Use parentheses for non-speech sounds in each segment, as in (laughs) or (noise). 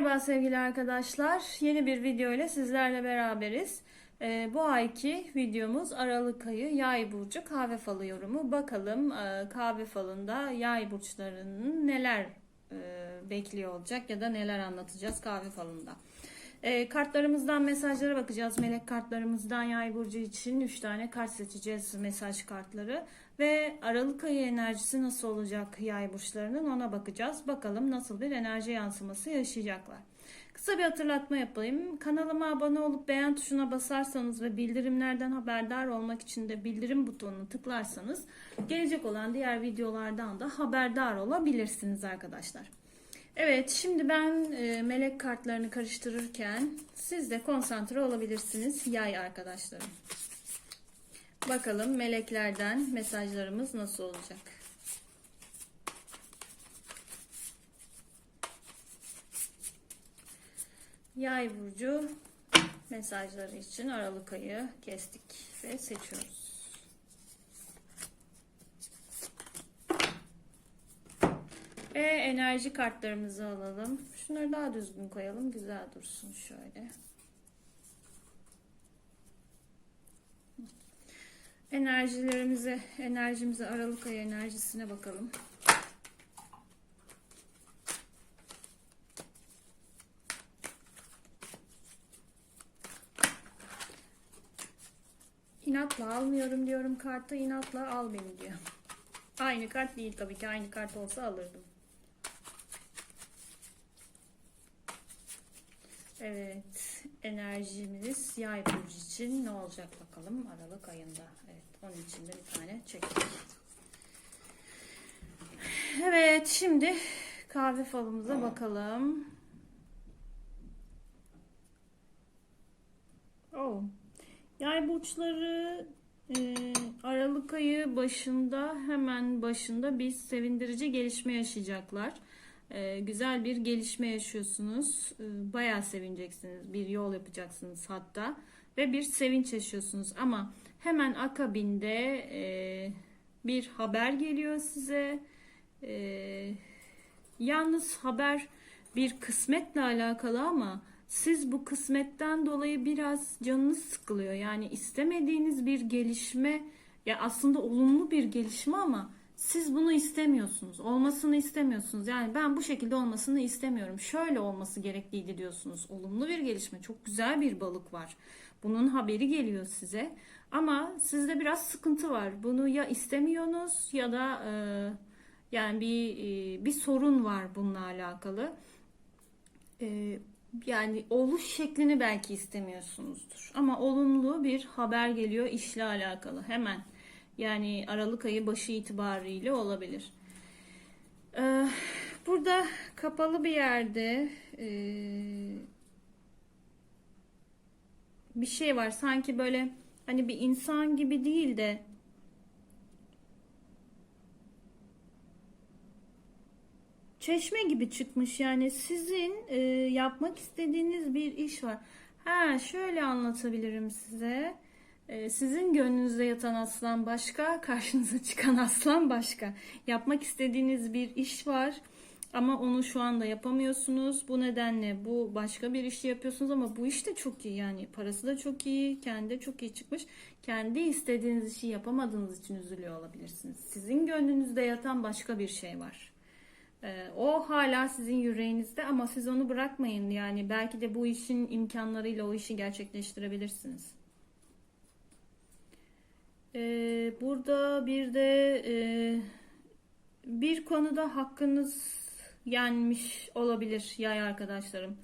Merhaba sevgili arkadaşlar. Yeni bir video ile sizlerle beraberiz. Ee, bu ayki videomuz Aralık ayı Yay burcu kahve falı yorumu. Bakalım e, kahve falında Yay burçlarının neler e, bekliyor olacak ya da neler anlatacağız kahve falında. E, kartlarımızdan mesajlara bakacağız. Melek kartlarımızdan Yay burcu için 3 tane kart seçeceğiz mesaj kartları ve Aralık ayı enerjisi nasıl olacak Yay burçlarının ona bakacağız. Bakalım nasıl bir enerji yansıması yaşayacaklar. Kısa bir hatırlatma yapayım. Kanalıma abone olup beğen tuşuna basarsanız ve bildirimlerden haberdar olmak için de bildirim butonunu tıklarsanız gelecek olan diğer videolardan da haberdar olabilirsiniz arkadaşlar. Evet şimdi ben e, melek kartlarını karıştırırken siz de konsantre olabilirsiniz yay arkadaşlarım. Bakalım meleklerden mesajlarımız nasıl olacak? Yay burcu mesajları için Aralık ayı kestik ve seçiyoruz. Ve enerji kartlarımızı alalım. Şunları daha düzgün koyalım. Güzel dursun şöyle. Enerjilerimize, enerjimize Aralık ayı enerjisine bakalım. İnatla almıyorum diyorum kartı. inatla al beni diyor. Aynı kart değil tabii ki. Aynı kart olsa alırdım. Evet. Enerjimiz yay burcu için ne olacak bakalım Aralık ayında. Evet. Onun için de bir tane çektik. Evet. Şimdi kahve falımıza bakalım. Oh. Yay burçları e, Aralık ayı başında hemen başında bir sevindirici gelişme yaşayacaklar. E, güzel bir gelişme yaşıyorsunuz. E, bayağı sevineceksiniz. Bir yol yapacaksınız hatta ve bir sevinç yaşıyorsunuz. Ama hemen akabinde e, bir haber geliyor size. E, yalnız haber bir kısmetle alakalı ama siz bu kısmetten dolayı biraz canınız sıkılıyor. Yani istemediğiniz bir gelişme ya aslında olumlu bir gelişme ama siz bunu istemiyorsunuz. Olmasını istemiyorsunuz. Yani ben bu şekilde olmasını istemiyorum. Şöyle olması gerekliydi diyorsunuz. Olumlu bir gelişme. Çok güzel bir balık var. Bunun haberi geliyor size. Ama sizde biraz sıkıntı var. Bunu ya istemiyorsunuz ya da e, yani bir e, bir sorun var bununla alakalı. E, yani oluş şeklini belki istemiyorsunuzdur. Ama olumlu bir haber geliyor işle alakalı hemen. Yani Aralık ayı başı itibariyle olabilir. Ee, burada kapalı bir yerde e, bir şey var. Sanki böyle hani bir insan gibi değil de çeşme gibi çıkmış yani sizin e, yapmak istediğiniz bir iş var. Ha şöyle anlatabilirim size. E, sizin gönlünüzde yatan aslan başka, (laughs) karşınıza çıkan aslan başka. Yapmak istediğiniz bir iş var ama onu şu anda yapamıyorsunuz. Bu nedenle bu başka bir işi yapıyorsunuz ama bu iş de çok iyi yani parası da çok iyi, kendi de çok iyi çıkmış. Kendi istediğiniz işi yapamadığınız için üzülüyor olabilirsiniz. Sizin gönlünüzde yatan başka bir şey var. Ee, o hala sizin yüreğinizde ama siz onu bırakmayın. Yani belki de bu işin imkanlarıyla o işi gerçekleştirebilirsiniz. Ee, burada bir de e, bir konuda hakkınız yenmiş olabilir yay arkadaşlarım.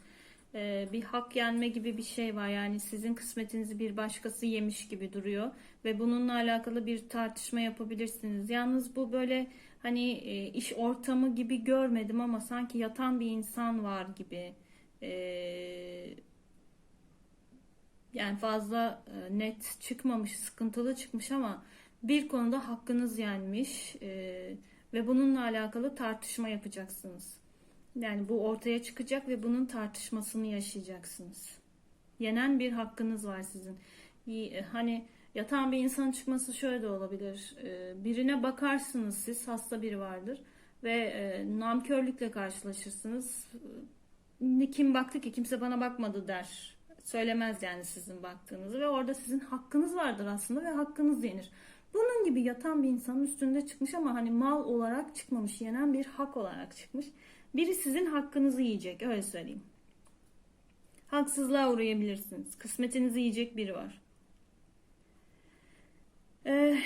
Ee, bir hak yenme gibi bir şey var. Yani sizin kısmetinizi bir başkası yemiş gibi duruyor ve bununla alakalı bir tartışma yapabilirsiniz. Yalnız bu böyle hani e, iş ortamı gibi görmedim ama sanki yatan bir insan var gibi. E, yani fazla e, net çıkmamış, sıkıntılı çıkmış ama bir konuda hakkınız yenmiş e, ve bununla alakalı tartışma yapacaksınız. Yani bu ortaya çıkacak ve bunun tartışmasını yaşayacaksınız. Yenen bir hakkınız var sizin. E, hani Yatan bir insanın çıkması şöyle de olabilir. Ee, birine bakarsınız siz hasta biri vardır ve e, namkörlükle karşılaşırsınız. kim baktı ki kimse bana bakmadı der. Söylemez yani sizin baktığınızı ve orada sizin hakkınız vardır aslında ve hakkınız yenir. Bunun gibi yatan bir insanın üstünde çıkmış ama hani mal olarak çıkmamış, yenen bir hak olarak çıkmış. Biri sizin hakkınızı yiyecek, öyle söyleyeyim. Haksızlığa uğrayabilirsiniz. Kısmetinizi yiyecek biri var. Ee,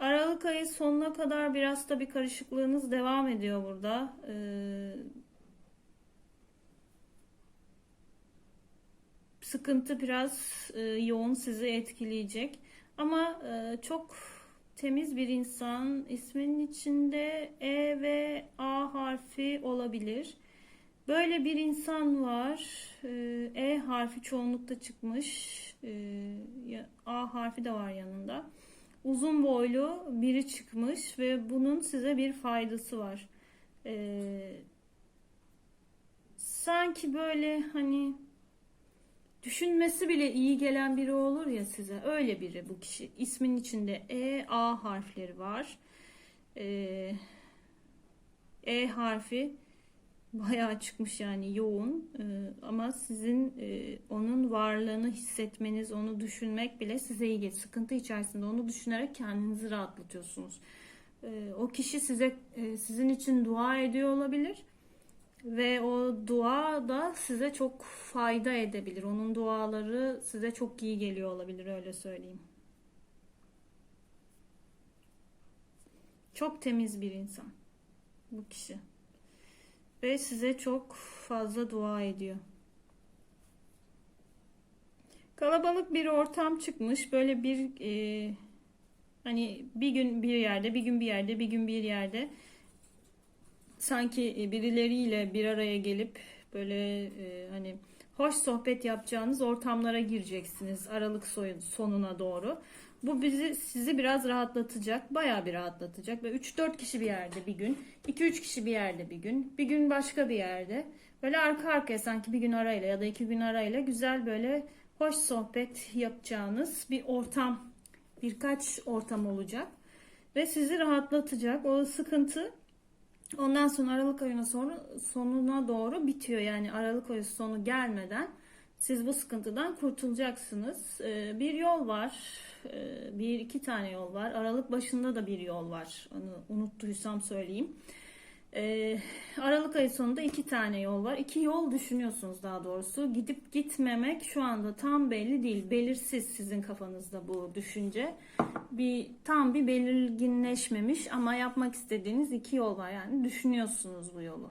Aralık ayı sonuna kadar biraz da bir karışıklığınız devam ediyor burada. Ee, sıkıntı biraz e, yoğun sizi etkileyecek. Ama e, çok temiz bir insan. İsminin içinde E ve A harfi olabilir. Böyle bir insan var. E, E harfi çoğunlukta çıkmış. E, A harfi de var yanında. Uzun boylu biri çıkmış ve bunun size bir faydası var. E, sanki böyle hani düşünmesi bile iyi gelen biri olur ya size. Öyle biri bu kişi. İsmin içinde E, A harfleri var. E, E harfi bayağı çıkmış yani yoğun. E, ama sizin e, onun varlığını hissetmeniz, onu düşünmek bile size iyi geliyor. Sıkıntı içerisinde onu düşünerek kendinizi rahatlatıyorsunuz. E, o kişi size e, sizin için dua ediyor olabilir. Ve o dua da size çok fayda edebilir. Onun duaları size çok iyi geliyor olabilir öyle söyleyeyim. Çok temiz bir insan bu kişi. Ve size çok fazla dua ediyor. Kalabalık bir ortam çıkmış. Böyle bir e, hani bir gün bir yerde, bir gün bir yerde, bir gün bir yerde sanki birileriyle bir araya gelip böyle e, hani hoş sohbet yapacağınız ortamlara gireceksiniz Aralık soyu- sonuna doğru. Bu bizi sizi biraz rahatlatacak, bayağı bir rahatlatacak. Ve 3-4 kişi bir yerde bir gün, 2-3 kişi bir yerde bir gün, bir gün başka bir yerde. Böyle arka arkaya sanki bir gün arayla ya da iki gün arayla güzel böyle hoş sohbet yapacağınız bir ortam, birkaç ortam olacak. Ve sizi rahatlatacak. O sıkıntı Ondan sonra Aralık ayına sonra sonuna doğru bitiyor. Yani Aralık ayı sonu gelmeden siz bu sıkıntıdan kurtulacaksınız. Ee, bir yol var. Ee, bir iki tane yol var. Aralık başında da bir yol var. Onu unuttuysam söyleyeyim. Ee, Aralık ayı sonunda iki tane yol var. İki yol düşünüyorsunuz daha doğrusu. Gidip gitmemek şu anda tam belli değil. Belirsiz sizin kafanızda bu düşünce. Bir tam bir belirginleşmemiş ama yapmak istediğiniz iki yol var. Yani düşünüyorsunuz bu yolu.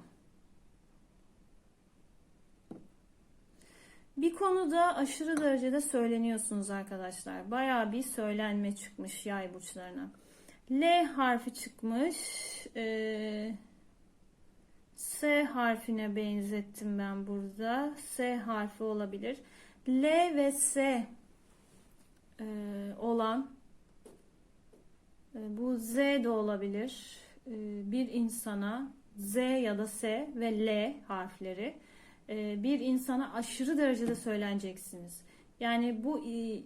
Bir konuda aşırı derecede söyleniyorsunuz arkadaşlar. Bayağı bir söylenme çıkmış yay burçlarına. L harfi çıkmış. Ee, S harfine benzettim ben burada. S harfi olabilir. L ve S e, olan e, bu Z de olabilir. E, bir insana Z ya da S ve L harfleri e, bir insana aşırı derecede söyleneceksiniz. Yani bu e,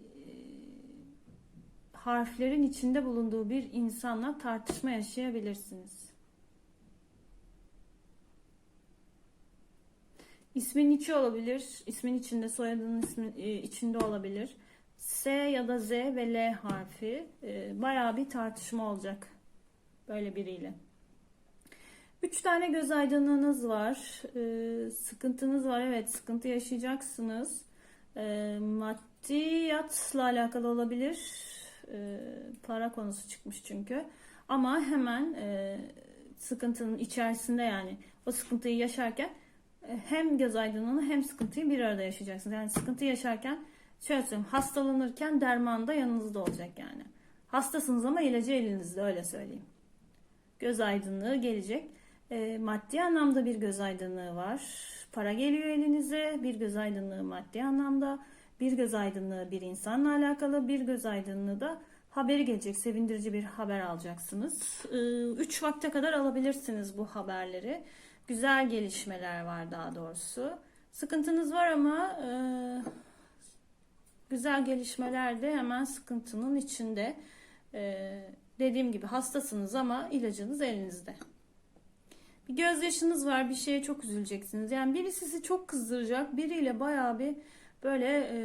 harflerin içinde bulunduğu bir insanla tartışma yaşayabilirsiniz. İsmin içi olabilir, ismin içinde, soyadının ismi e, içinde olabilir. S ya da Z ve L harfi e, bayağı bir tartışma olacak böyle biriyle. Üç tane göz aydınlığınız var. E, sıkıntınız var. Evet sıkıntı yaşayacaksınız. E, maddiyatla alakalı olabilir. Para konusu çıkmış çünkü. Ama hemen sıkıntının içerisinde yani o sıkıntıyı yaşarken hem göz aydınlığını hem sıkıntıyı bir arada yaşayacaksınız. Yani sıkıntı yaşarken şöyle söyleyeyim hastalanırken derman da yanınızda olacak yani. Hastasınız ama ilacı elinizde öyle söyleyeyim. Göz aydınlığı gelecek. E, maddi anlamda bir göz aydınlığı var. Para geliyor elinize. Bir göz aydınlığı maddi anlamda. Bir göz aydınlığı bir insanla alakalı. Bir göz aydınlığı da haberi gelecek. Sevindirici bir haber alacaksınız. 3 vakte kadar alabilirsiniz bu haberleri. Güzel gelişmeler var daha doğrusu. Sıkıntınız var ama e, güzel gelişmeler de hemen sıkıntının içinde. E, dediğim gibi hastasınız ama ilacınız elinizde. Bir gözyaşınız var, bir şeye çok üzüleceksiniz. Yani biri sizi çok kızdıracak, biriyle bayağı bir böyle e,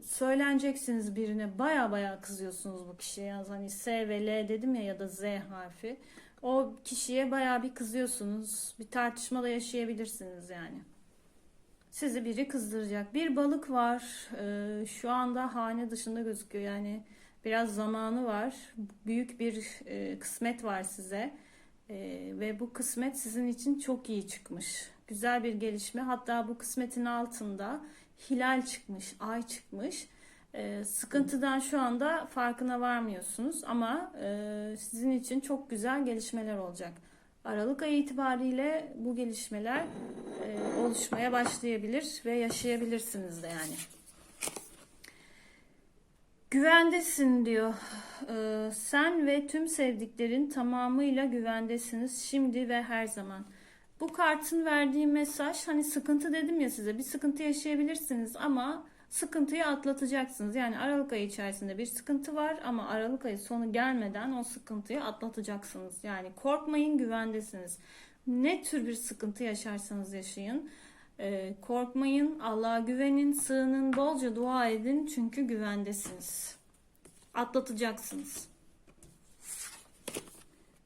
söyleneceksiniz birine. Bayağı bayağı kızıyorsunuz bu kişiye. Yani hani S ve L dedim ya ya da Z harfi. O kişiye bayağı bir kızıyorsunuz. Bir tartışma da yaşayabilirsiniz yani. Sizi biri kızdıracak. Bir balık var. Ee, şu anda hane dışında gözüküyor. Yani biraz zamanı var. Büyük bir e, kısmet var size. Ee, ve bu kısmet sizin için çok iyi çıkmış. Güzel bir gelişme. Hatta bu kısmetin altında hilal çıkmış, ay çıkmış. Ee, sıkıntıdan şu anda farkına varmıyorsunuz ama e, sizin için çok güzel gelişmeler olacak. Aralık ayı itibariyle bu gelişmeler e, oluşmaya başlayabilir ve yaşayabilirsiniz de yani. Güvendesin diyor. Ee, sen ve tüm sevdiklerin tamamıyla güvendesiniz şimdi ve her zaman. Bu kartın verdiği mesaj hani sıkıntı dedim ya size bir sıkıntı yaşayabilirsiniz ama sıkıntıyı atlatacaksınız. Yani Aralık ayı içerisinde bir sıkıntı var ama Aralık ayı sonu gelmeden o sıkıntıyı atlatacaksınız. Yani korkmayın güvendesiniz. Ne tür bir sıkıntı yaşarsanız yaşayın. e, korkmayın, Allah'a güvenin, sığının, bolca dua edin çünkü güvendesiniz. Atlatacaksınız.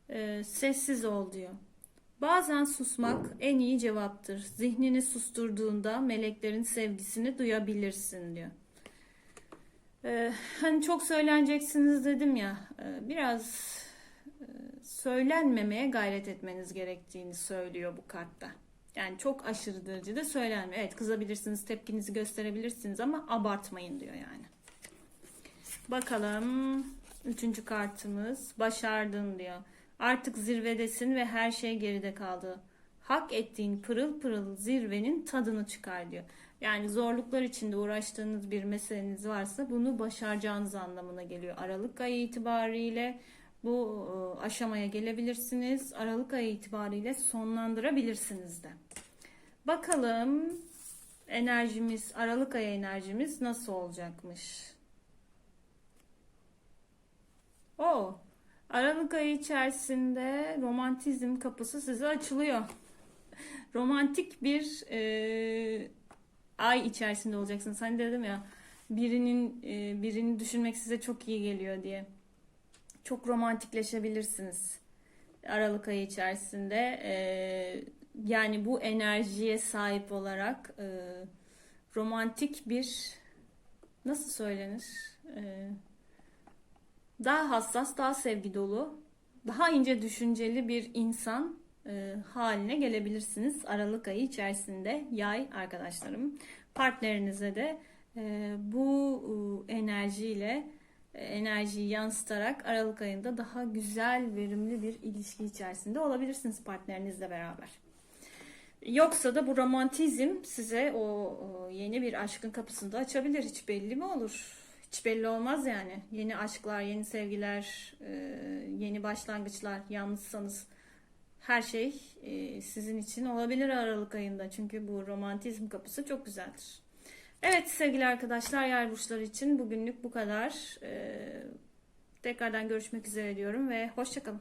E, sessiz ol diyor. Bazen susmak en iyi cevaptır. Zihnini susturduğunda meleklerin sevgisini duyabilirsin diyor. Ee, hani çok söyleneceksiniz dedim ya. e, biraz e, söylenmemeye gayret etmeniz gerektiğini söylüyor bu kartta. Yani çok aşırı derecede söylenmiyor. Evet kızabilirsiniz, tepkinizi gösterebilirsiniz ama abartmayın diyor yani. Bakalım. Üçüncü kartımız. Başardın diyor. Artık zirvedesin ve her şey geride kaldı. Hak ettiğin pırıl pırıl zirvenin tadını çıkar diyor. Yani zorluklar içinde uğraştığınız bir meseleniz varsa bunu başaracağınız anlamına geliyor. Aralık ayı itibariyle bu e, aşamaya gelebilirsiniz. Aralık ayı itibariyle sonlandırabilirsiniz de. Bakalım enerjimiz, Aralık ayı enerjimiz nasıl olacakmış? O Aralık ayı içerisinde romantizm kapısı size açılıyor. Romantik bir e, ay içerisinde olacaksınız. Hani dedim ya birinin e, birini düşünmek size çok iyi geliyor diye. Çok romantikleşebilirsiniz. Aralık ayı içerisinde e, yani bu enerjiye sahip olarak e, romantik bir nasıl söylenir? E, daha hassas, daha sevgi dolu, daha ince düşünceli bir insan e, haline gelebilirsiniz Aralık ayı içerisinde yay arkadaşlarım. Partnerinize de e, bu enerjiyle e, enerjiyi yansıtarak Aralık ayında daha güzel, verimli bir ilişki içerisinde olabilirsiniz partnerinizle beraber. Yoksa da bu romantizm size o yeni bir aşkın kapısını da açabilir. Hiç belli mi olur? Hiç belli olmaz yani. Yeni aşklar, yeni sevgiler, e, yeni başlangıçlar, yalnızsanız her şey e, sizin için olabilir Aralık ayında. Çünkü bu romantizm kapısı çok güzeldir. Evet sevgili arkadaşlar, yay burçları için bugünlük bu kadar. E, Tekrardan görüşmek üzere diyorum ve hoşçakalın.